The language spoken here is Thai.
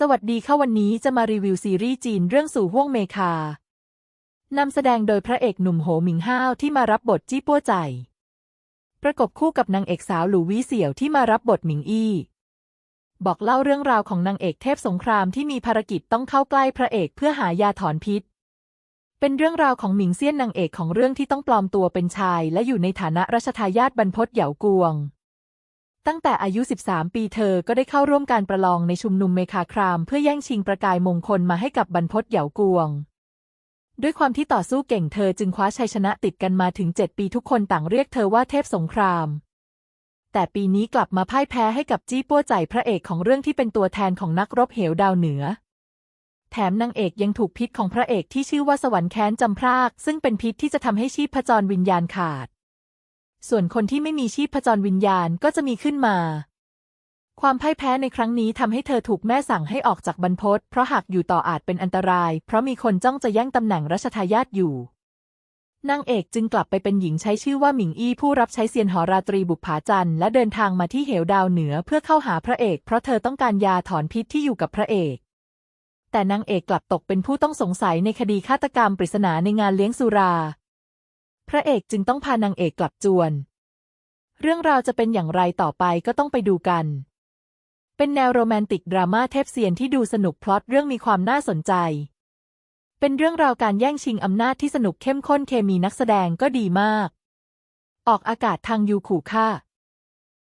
สวัสดีค่ะวันนี้จะมารีวิวซีรีส์จีนเรื่องสู่ห้วงเมคานำแสดงโดยพระเอกหนุ่มโหมิงห้าวที่มารับบทจี้ปั้วใจ ประกบคู่กับนางเอกสาวหลูวี่เสี่ยวที่มารับบทหมิงอี้ บอกเล่าเรื่องราวของนางเอกเทพสงครามที่มีภารกิจต้องเข้าใกล้พระเอกเพื่อหายาถอนพิษ เป็นเรื่องราวของหมิงเซียนนางเอกของเรื่องที่ต้องปลอมตัวเป็นชาย และอยู่ในฐานะรัชทายาทบรรพตเหยากวง ตั้งแต่อายุ 13 ปีเธอก็ได้เข้าร่วมการประลองในชุมนุมเมคาคราม เพื่อแย่งชิงประกายมงคลมาให้กับบรรพตเหยากวง ด้วยความที่ต่อสู้เก่งเธอจึงคว้าชัยชนะติดกันมาถึง 7 ปีทุกคนต่างเรียกเธอว่าเทพสงคราม แต่ปีนี้กลับมาพ่ายแพ้ให้กับจี้ปั้วใจพระเอกของเรื่องที่เป็นตัวแทนของนักรบเหวดาวเหนือ แถมนางเอกยังถูกพิษของพระเอกที่ชื่อว่าสวรรค์แค้นจำพราก ซึ่งเป็นพิษที่จะทำให้ชีพจรวิญญาณขาด ส่วนคนที่ไม่มีชีพจรวิญญาณก็จะมีขึ้นมา ความพ่ายแพ้ในครั้งนี้ทำให้เธอถูกแม่สั่งให้ออกจากบรรพตเพราะหากอยู่ต่ออาจเป็นอันตราย เพราะมีคนจ้องจะแย่งตำแหน่งรัชทายาทอยู่นางเอกจึงกลับไปเป็นหญิงใช้ชื่อว่าหมิงอี้ผู้รับใช้เซียนหอราตรีบุปผาจันทร์และเดินทางมาที่เหวดาวเหนือเพื่อเข้าหาพระเอก เพราะเธอต้องการยาถอนพิษที่อยู่กับพระเอก แต่นางเอกกลับตกเป็นผู้ต้องสงสัยในคดีฆาตกรรมปริศนาในงานเลี้ยงสุรา พระเอกจึงต้องพานางเอกกลับจวน เรื่องราวจะเป็นอย่างไรต่อไปก็ต้องไปดูกัน เป็นแนวโรแมนติกดราม่าเทพเซียนที่ดูสนุกพล็อตเรื่องมีความน่าสนใจ เป็นเรื่องราวการแย่งชิงอำนาจที่สนุกเข้มข้นเคมีนักแสดงก็ดีมาก ออกอากาศทางยูขู่ค่า